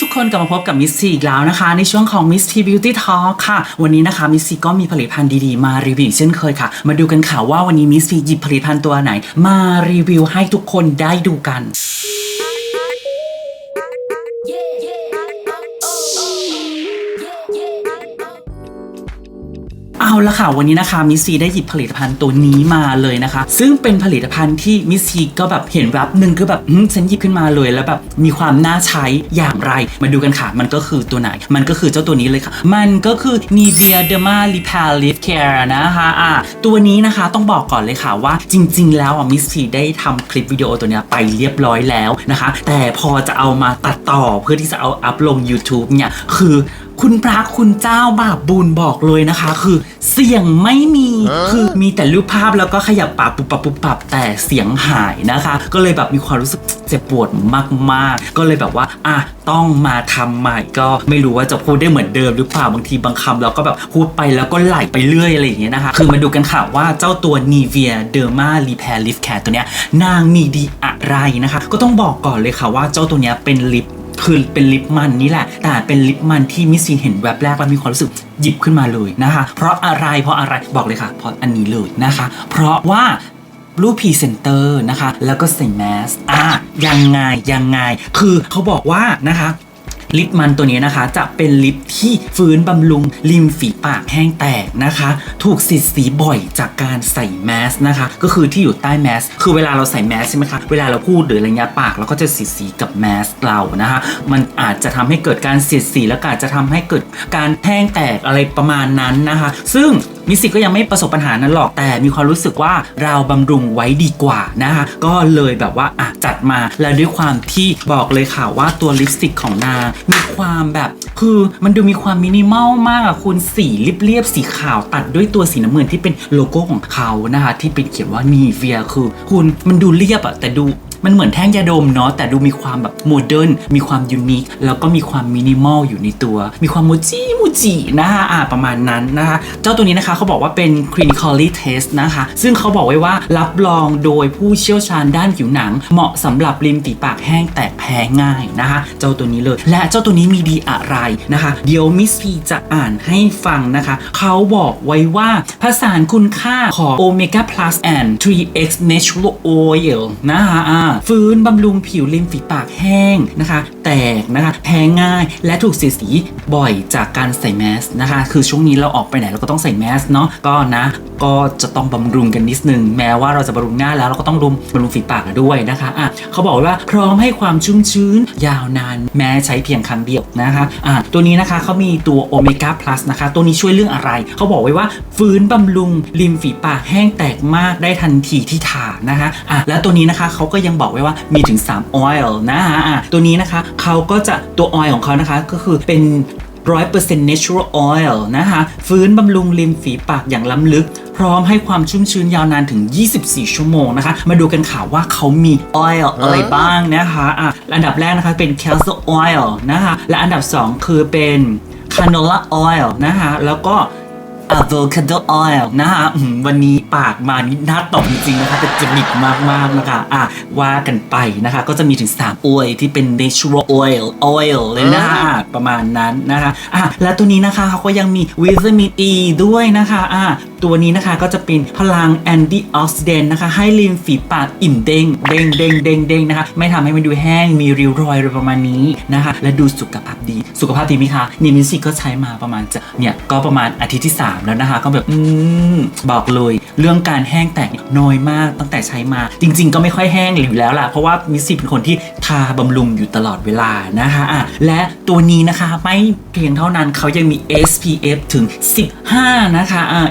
ทุกคนกลับมาพบกับมิสซีอีกแล้วนะคะ ในช่วงของ Miss T Beauty Talk ค่ะ วันนี้นะคะมิสซีก็มีผลิตภัณฑ์ดีๆ มารีวิวเช่นเคยค่ะ มาดูกันค่ะว่าวันนี้มิสซีหยิบผลิตภัณฑ์ตัวไหน มารีวิวให้ทุกคนได้ดูกัน เอาละค่ะ วันนี้นะคะมิซีได้หยิบผลิตภัณฑ์ตัวนี้มาเลยนะคะ ซึ่งเป็นผลิตภัณฑ์ที่มิซีก็แบบเห็นแวบหนึ่งก็แบบอืมฉันหยิบขึ้นมาเลยแล้วแบบมีความน่าใช้อย่างไร มาดูกันค่ะ มันก็คือตัวไหน มันก็คือเจ้าตัวนี้เลยค่ะ มันก็คือ Nivea Derma Repair Lift Care นะคะอะตัวนี้นะคะต้องบอกก่อนเลยค่ะว่าจริง ๆ แล้วมิซีได้ทำคลิปวิดีโอตัวเนี้ยไปเรียบร้อยแล้วนะคะ แต่พอจะเอามาตัดต่อเพื่อที่จะเอาอัพลง YouTube เนี่ยคือ คุณพระคุณเจ้าบาปบุญบอกเลยนะคะ คือเสียงไม่มีคือมีแต่รูปภาพแล้วก็ขยับปากปุบปับปุบปับแต่เสียงหายนะคะ ก็เลยแบบมีความรู้สึกเจ็บปวดมาก ๆ ก็เลยแบบว่าอะต้องมาทำใหม่ก็ไม่รู้ว่าจะพูดได้เหมือนเดิมหรือเปล่าบางทีบางคำเราก็แบบพูดไปแล้วก็ไหลไปเรื่อยอะไรอย่างเงี้ยนะคะ คือมาดูกันค่ะว่าเจ้าตัว Nivea Derma Repair Lift Care ตัวเนี้ยนางมีดีอะไรนะคะ ก็ต้องบอกก่อนเลยค่ะว่าเจ้าตัวเนี้ยเป็นลิป คือเป็นลิปมันนี่แหละ แต่เป็นลิปมันที่มิสซีนเห็นแวบแรกแล้วมีความรู้สึกหยิบขึ้นมาเลยนะคะ เพราะอะไรเพราะอะไรบอกเลยค่ะ เพราะอันนี้เลยนะคะ เพราะว่ารูปพรีเซนเตอร์นะคะ แล้วก็ใส่แมสอะยังไงยังไง คือเขาบอกว่านะคะ ลิปมันตัวนี้นะคะ จะเป็นลิปที่ฟื้นบำรุงริมฝีปากแห้งแตกนะคะ ถูกสิทธิ์สีบ่อยจากการใส่แมสนะคะ ก็คือที่อยู่ใต้แมสคือเวลาเราใส่แมสใช่ไหมคะเวลาเราพูดหรืออะไรเงี้ยปากเราก็จะสิทธิ์สีกับแมสเรานะคะ มันอาจจะทำให้เกิดการเสียดสีแล้วก็อาจจะทำให้เกิดการแห้งแตกอะไรประมาณนั้นนะคะ ซึ่งมิสิก็ยังไม่ประสบปัญหานั้นหรอกแต่มีความรู้สึกว่าเราบำรุงไว้ดีกว่านะคะก็เลยแบบว่าอะจัดมาแล้วด้วยความที่บอกเลยค่ะว่าตัวลิปสติกของนางมีความแบบคือมันดูมีความมินิมอลมากอะคุณสีเรียบๆสีขาวตัดด้วยตัวสีน้ำเงินที่เป็นโลโก้ของเขานะคะที่เป็นเขียนว่านีเวียคือ คุณมันดูเรียบอะแต่ดู มันเหมือนแท่งยาดมเนาะแต่ดูมีความแบบโมเดิร์นมีความยูนิคแล้วก็มีความมินิมอลอยู่ในตัว มีความโมจิโมจินะคะอ่าประมาณนั้นนะคะเจ้าตัวนี้นะคะเขาบอกว่าเป็น clinically test นะคะ ซึ่งเขาบอกไว้ว่ารับรองโดยผู้เชี่ยวชาญด้านผิวหนัง เหมาะสำหรับริมฝีปากแห้งแตกแพ้ง่ายนะคะ เจ้าตัวนี้เลย และเจ้าตัวนี้มีดีอะไรนะคะ เดี๋ยวมิสพีจะอ่านให้ฟังนะคะ เขาบอกไว้ว่าผสานคุณค่าของ Omega Plus and 3x Natural Oil นะคะอ่าฟื้นบำรุงผิวริมฝีปากแห้งนะคะ แตกนะคะแพ้ง่ายและถูกเสียสีบ่อยจากการใส่แมสนะคะ คือช่วงนี้เราออกไปไหนเราก็ต้องใส่แมสเนาะก็นะก็จะต้องบำรุงกันนิดนึง แม้ว่าเราจะบำรุงหน้าแล้วเราก็ต้องรุมบำรุงฝีปากด้วยนะคะอะเขาบอกว่าพร้อมให้ความชุ่มชื้นยาวนานแม้ใช้เพียงครั้งเดียวนะคะอะตัวนี้นะคะเขามีตัวโอเมก้าพลัสนะคะ ตัวนี้ช่วยเรื่องอะไร เขาบอกไว้ว่าฟื้นบำรุงริมฝีปากแห้งแตกมากได้ทันทีที่ทานะคะอะแล้วตัวนี้นะคะเขาก็ยังบอกไว้ว่ามีถึง 3 oil นะคะอะตัวนี้นะคะเขาก็จะตัว oil ของเขานะคะ ก็คือเป็น100% natural oil นะคะฟื้นบำรุงริมฝีปากอย่างล้ำลึก พร้อมให้ความชุ่มชื้นยาวนานถึง 24 ชั่วโมงนะคะ มาดูกันค่ะว่าเขามี oil อะไรบ้างนะคะอะอันดับแรกนะคะเป็น castor oil นะคะและอันดับ 2 คือเป็น canola oil นะคะแล้วก็ avocado oil นะคะอืมวันนี้ปากมานี่น่าตบจริงๆนะคะแต่จะบิดมากๆนะคะอะว่ากันไปนะคะ ก็จะมีถึง3 oil ที่เป็น natural oil oil เลยนะคะอะประมาณนั้นนะคะอะและตัวนี้นะคะเขาก็ยังมีวิตามิน E ด้วยนะคะอะ ตัวนี้นะคะก็จะเป็นพลัง antioxidant นนะคะ ให้ริมฝีปากอิ่มเด้งเด้งเด้งเด้งเด้งนะคะ ไม่ทำให้มันดูแห้งมีริ้วรอยอะไรประมาณนี้นะคะ และดูสุขภาพดี สุขภาพดีไหมคะนี่มินซี่ก็ใช้มาประมาณจะเนี่ยก็ประมาณอาทิตย์ที่ 3 แล้วนะคะ ก็แบบอืมบอกเลยเรื่องการแห้งแตกน้อยมากตั้งแต่ใช้มา จริง ๆ ก็ไม่ค่อยแห้งอยู่แล้วล่ะเพราะว่ามิสซี่เป็นคนที่ทาบำรุงอยู่ตลอดเวลานะคะะและตัวนี้นะคะไม่เพียงเท่านั้นเขายังมี SPF ถึง 15 นะคะอ่า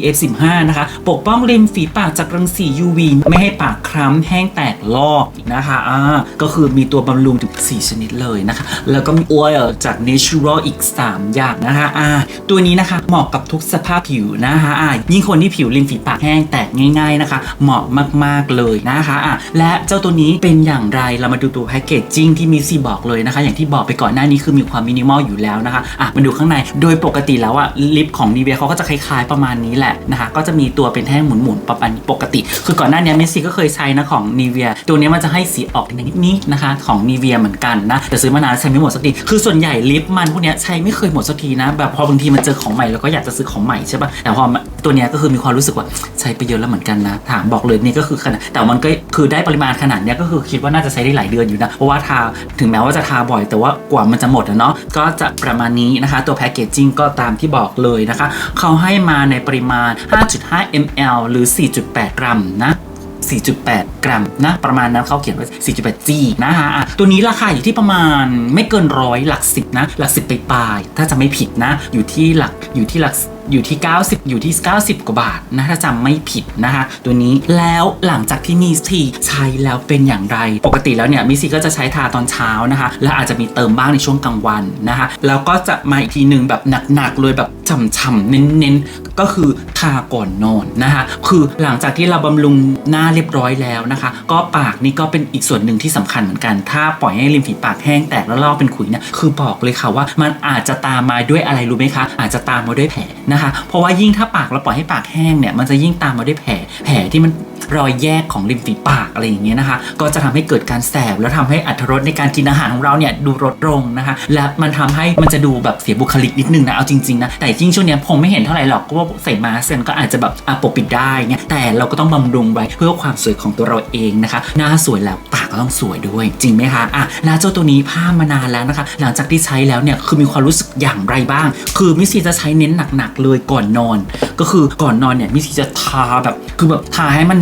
SPF 15 นะคะ ปกป้องริมฝีปากจากรังสี UV ไม่ให้ปากคล้ำแห้งแตกลอกนะคะอ่าก็คือมีตัวบำรุงถึง 4 ชนิดเลยนะคะ แล้วก็มี oil จาก natural อีก 3 อย่างนะคะอ่าตัวนี้นะคะเหมาะกับทุกสภาพผิวนะคะอ่ายิ่งคนที่ผิวริมฝีปากแห้งแตกง่าย ๆนะคะ เหมาะมากๆเลยนะคะอะและเจ้าตัวนี้เป็นอย่างไรเรามาดูตัวแพคเกจจิ้งที่มิสซี่บอกเลยนะคะ อย่างที่บอกไปก่อนหน้านี้คือมีความมินิมอลอยู่แล้วนะคะอะมาดูข้างในโดยปกติแล้วอะลิปของ n i v e วียเขาก็จะคล้ายๆประมาณนี้แหละนะคะก็จะมีตัวเป็นแท่งหมุนๆประมาณปกติ คือก่อนหน้านี้เมสซี่ก็เคยใช้นะของนีเวียตัวนี้มันจะให้สีออกนิดๆนะคะ ของนีเวียเหมือนกันนะแต่ซื้อมานานใช้ไม่หมดสักทีคือส่วนใหญ่ลิปมันพวกนี้ใช้ไม่เคยหมดสักทีนะแบบพอบางทีมันเจอของใหม่แล้วก็อยากจะซื้อของใหม่ใช่ปะแต่พอ ตัวเนี้ยก็คือมีความรู้สึกว่าใช้ไปเยอะแล้วเหมือนกันนะ ถามบอกเลยนี่ก็คือขนาดแต่มันก็คือได้ปริมาณขนาดเนี้ยก็คือคิดว่าน่าจะใช้ได้หลายเดือนอยู่นะ เพราะว่าทาถึงแม้ว่าจะทาบ่อย แต่ว่ากว่ามันจะหมดอะเนาะก็จะประมาณนี้นะคะ ตัวแพคเกจจิ้งก็ตามที่บอกเลยนะคะ เขาให้มาในปริมาณ 5.5 ml หรือ 4.8 กรัมนะ 4.8 กรัมนะประมาณนั้นเขาเขียนไว้ 4.8 G นะคะอะตัวนี้ราคาอยู่ที่ประมาณไม่เกินร้อยหลักสิบนะ หลักสิบไปปลายถ้าจะไม่ผิดนะ อยู่ที่หลักอยู่ที่หลักอยู่ที่ 90 อยู่ที่ 90 กว่าบาทนะถ้าจำไม่ผิดนะคะตัวนี้แล้วหลังจากที่มีทีใช้แล้วเป็นอย่างไร ปกติแล้วเนี่ยมิซีก็จะใช้ทาตอนเช้านะคะ และอาจจะมีเติมบ้างในช่วงกลางวันนะคะแล้วก็จะมาอีกทีหนึ่งแบบหนักๆเลยแบบฉ่ำๆเน้นๆ ก็คือทาก่อนนอนนะคะคือหลังจากที่เราบำรุงหน้าเรียบร้อยแล้วนะคะ ก็ปากนี่ก็เป็นอีกส่วนหนึ่งที่สำคัญเหมือนกัน ถ้าปล่อยให้ริมฝีปากแห้งแตกแล้วลอกเป็นขุยเนี่ยคือบอกเลยค่ะว่ามันอาจจะตามมาด้วยอะไรรู้ไหมคะ อาจจะตามมาด้วยแผลนะคะ เพราะว่ายิ่งถ้าปากเราปล่อยให้ปากแห้งเนี่ยมันจะยิ่งตามมาด้วยแผลแผลที่มัน รอยแยกของริมฝีปากอะไรอย่างเงี้ยนะคะ ก็จะทำให้เกิดการแสบแล้วทำให้อัตรรสในการกินอาหารของเราเนี่ยดูลดลงนะคะ และมันทำให้มันจะดูแบบเสียบุคลิกนิดนึงนะเอาจริงๆนะแต่จริงช่วงเนี้ยคงไม่เห็นเท่าไหร่หรอกว่าใส่มาสก์ก็อาจจะแบบอะปกปิดได้เงี้ยแต่เราก็ต้องบำรุงไว้เพื่อความสวยของตัวเราเองนะคะหน้าสวยแล้วปากก็ต้องสวยด้วย จริงไหมคะอะแล้วเจ้าตัวนี้ผ้ามานานแล้วนะคะ หลังจากที่ใช้แล้วเนี่ยคือมีความรู้สึกอย่างไรบ้าง คือมิสซีจะใช้เน้นหนักๆเลยก่อนนอน ก็คือก่อนนอนเนี่ยมิสซีจะทาแบบ คือแบบทาให้มัน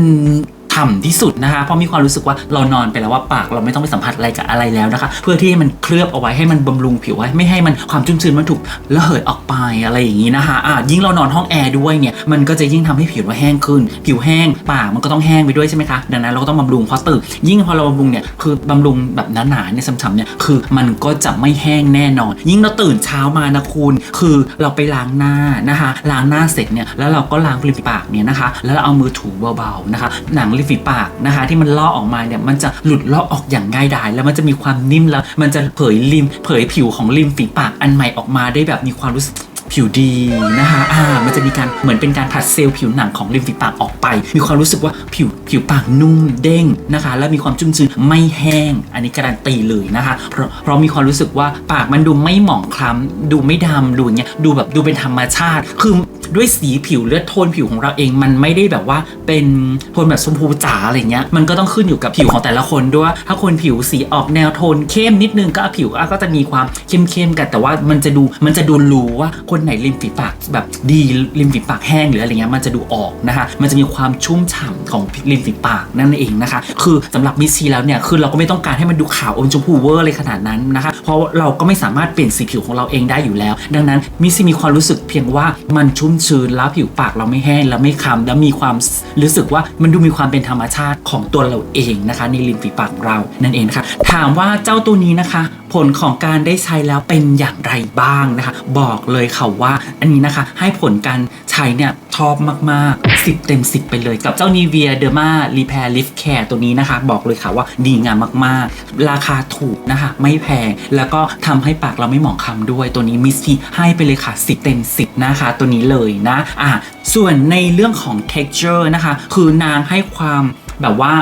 ฉ่ำที่สุดนะคะเพราะมีความรู้สึกว่าเรานอนไปแล้วว่าปากเราไม่ต้องไปสัมผัสอะไรกับอะไรแล้วนะคะ เพื่อที่ให้มันเคลือบเอาไว้ให้มันบำรุงผิวไว้ไม่ให้มันความชุ่มชื้นมันถูกระเหยออกไปอะไรอย่างนี้นะคะอะยิ่งเรานอนห้องแอร์ด้วยเนี่ยมันก็จะยิ่งทำให้ผิวเราแห้งขึ้น ผิวแห้งปากมันก็ต้องแห้งไปด้วยใช่ไหมคะดังนั้นเราก็ต้องบำรุงพราะตื่นยิ่งพอเราบำรุงเนี่ยคือบำรุงแบบหนาๆเนี่ยช้ำๆเนี่ยคือมันก็จะไม่แห้งแน่นอน ยิ่งเราตื่นเช้ามานะคุณคือเราไปล้างหน้านะคะล้างหน้าเสร็จเนี่ยแล้วเราก็ล้างริมปากเนี่ยนะคะ แล้วเราเอามือถูเบาๆนะคะหนังริฝีปากนะคะที่มันลอกออกมาเนี่ยมันจะหลุดลอกออกอย่างง่ายดาย แล้วมันจะมีความนิ่มแล้ว มันจะเผยริมเผยผิวของริมฝีปากอันใหม่ออกมาได้แบบมีความรู้สึก ผิวดีนะคะอ่ามันจะมีการเหมือนเป็นการผัดเซลล์ผิวหนังของริมฝีปากออกไป มีความรู้สึกว่าผิวผิวปากนุ่มเด้งนะคะ และมีความชุ่มชื้นไม่แห้ง อันนี้การันตีเลยนะคะ เพราะเพราะมีความรู้สึกว่าปากมันดูไม่หมองคล้ำดูไม่ดำดูเงี้ยดูแบบดูเป็นธรรมชาติ คือด้วยสีผิวเลือดโทนผิวของเราเองมันไม่ได้แบบว่าเป็นโทนแบบชมพูจ๋าอะไรเงี้ยมันก็ต้องขึ้นอยู่กับผิวของแต่ละคนด้วย ถ้าคนผิวสีออกแนวโทนเข้มนิดนึงก็ผิวก็จะมีความเข้มๆกันแต่ว่ามันจะดูมันจะดูรู้ว่าคนไหนริมฝีปากแบบดีริมฝีปากแห้งหรืออะไรเงี้ยมันจะดูออกนะคะ มันจะมีความชุ่มฉ่ำของริมฝีปากนั่นเองนะคะ คือสำหรับมิสซีแล้วเนี่ยคือเราก็ไม่ต้องการให้มันดูขาวอมชมพูเวอร์เลยขนาดนั้นนะคะ เพราะเราก็ไม่สามารถเปลี่ยนสีผิวของเราเองได้อยู่แล้ว ดังนั้นมิสซีมีความรู้สึกเพียงว่ามันชุ่มชื้นแล้วผิวปากเราไม่แห้งแล้วไม่คล้ำแล้วมีความรู้สึกว่ามันดูมีความเป็นธรรมชาติของตัวเราเองนะคะ ในริมฝีปากเรานั่นเองนะคะถามว่าเจ้าตัวนี้นะคะผลของการได้ใช้แล้วเป็นอย่างไรบ้างนะคะ บอกเลยค่ะว่าอันนี้นะคะให้ผลการใช้เนี่ยชอบมากๆ 10 เต็ม 10 ไปเลยกับเจ้า Nivea Derma Repair Lift Care ตัวนี้นะคะ บอกเลยค่ะว่าดีงามมากๆ ราคาถูกนะคะ ไม่แพง แล้วก็ทำให้ปากเราไม่หมองคล้ำด้วย ตัวนี้มิสทีให้ไปเลยค่ะ 10 เต็ม 10 นะคะ ตัวนี้เลยนะอะส่วนในเรื่องของ texture นะคะ คือนางให้ความแบบว่า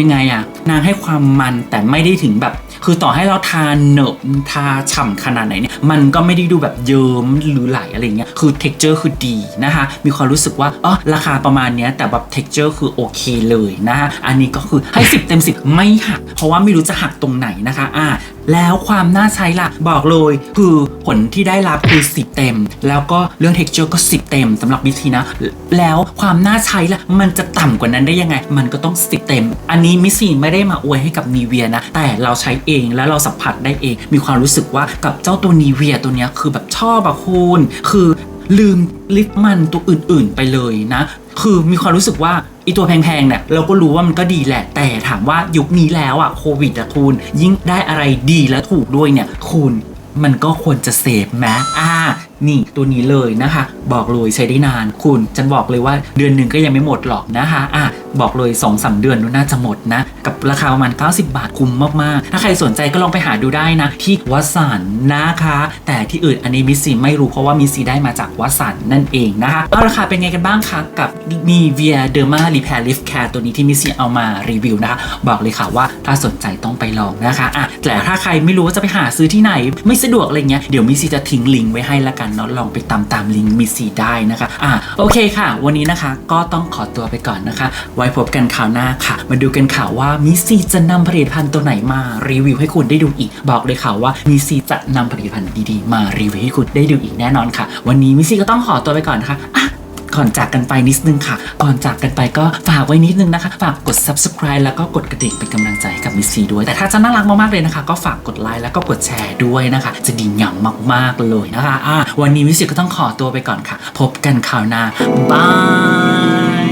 ยังไงอะนางให้ความมันแต่ไม่ได้ถึงแบบ คือต่อให้เราทาเหนบทาฉ่ำขนาดไหนเนี่ยมันก็ไม่ได้ดูแบบเยิ้มหรือไหลอะไรเงี้ยคือ texture คือดีนะคะมีความรู้สึกว่าอ๋อราคาประมาณเนี้ยแต่แบบ texture คือโอเคเลยนะคะอันนี้ก็คือให้ 10 เต็ม 10 ไม่หัก เพราะว่าไม่รู้จะหักตรงไหนนะคะอ่าแล้วความน่าใช้ล่ะ บอกเลยคือผลที่ได้รับคือ 10 เต็ม แล้วก็เรื่อง texture ก็ 10 เต็มสำหรับวิธีนะ แล้วความน่าใช้ล่ะ มันจะต่ำกว่านั้นได้ยังไง มันก็ต้อง 10 เต็ม อันนี้มิสซีไม่ได้มาอวยให้กับนีเวียนะ แต่เราใช้เอง แล้วเราสัมผัสได้เอง มีความรู้สึกว่ากับเจ้าตัวนีเวียตัวเนี้ยคือแบบชอบอะคุณคือลืมลิปมันตัวอื่นๆไปเลยนะ คือมีความรู้สึกว่าอีตัวแพงๆเนี่ยเราก็รู้ว่ามันก็ดีแหละ แต่ถามว่ายุคนี้แล้วอะโควิดอะคุณ ยิ่งได้อะไรดีและถูกด้วยเนี่ยคุณมันก็ควรจะเสพแมอ่า นี่ตัวนี้เลยนะคะ บอกเลยใช้ได้นานคุณ ฉันบอกเลยว่าเดือนหนึ่งก็ยังไม่หมดหรอกนะคะ อะ บอกเลย2อสเดือนน่าจะหมดนะ กับราคาประมาณ 90 บาทคุ้มมาก ๆ ถ้าใครสนใจก็ลองไปหาดูได้นะ ที่วัสันนะคะ แต่ที่อื่นอันนี้มิสซีไม่รู้เพราะว่ามิสซีได้มาจากวัสันนั่นเองนะคะ เอาราคาเป็นไงกันบ้างคะ กับ Nivea Derma Repair Lift Care ตัวนี้ที่มิสซีเอามารีวิวนะคะ บอกเลยค่ะว่าถ้าสนใจต้องไปลองนะคะอะแต่ถ้าใครไม่รู้ว่าจะไปหาซื้อที่ไหน ไม่สะดวกอะไรเงี้ยเดี๋ยวมิสซีจะทิ้งลิงก์ไว้ให้ละกันเนาะลองไปตามตามลิงก์มิสซีได้นะคะอะโอเคค่ะ วันนี้นะคะก็ต้องขอตัวไปก่อนนะคะไวพบกันข่าวหน้าค่ะ มาดูกันข่าวว่ามิซีจะนำผลิตภัณฑ์ตัวไหนมารีวิวให้คุณได้ดูอีก บอกเลยค่ะว่ามิซีจะนำผลิตภัณฑ์ดีๆ มารีวิวให้คุณได้ดูอีกแน่นอนค่ะ วันนี้มิซีก็ต้องขอตัวไปก่อนค่ะก่อนจากกันไปนิดนึงค่ะ ก่อนจากกันไปก็ฝากไว้นิดนึงนะคะ ฝากกด subscribe แล้วก็กดกระดิ่งเป็นกำลังใจให้กับมิสซีด้วย แต่ถ้าจะน่ารักมากๆเลยนะคะ ก็ฝากกดไลค์แล้วก็กดแชร์ด้วยนะคะ จะดีงามมากๆเลยนะคะะวันนี้มิสซีก็ต้องขอตัวไปก่อนค่ะ พบกันข่าวหน้าบาย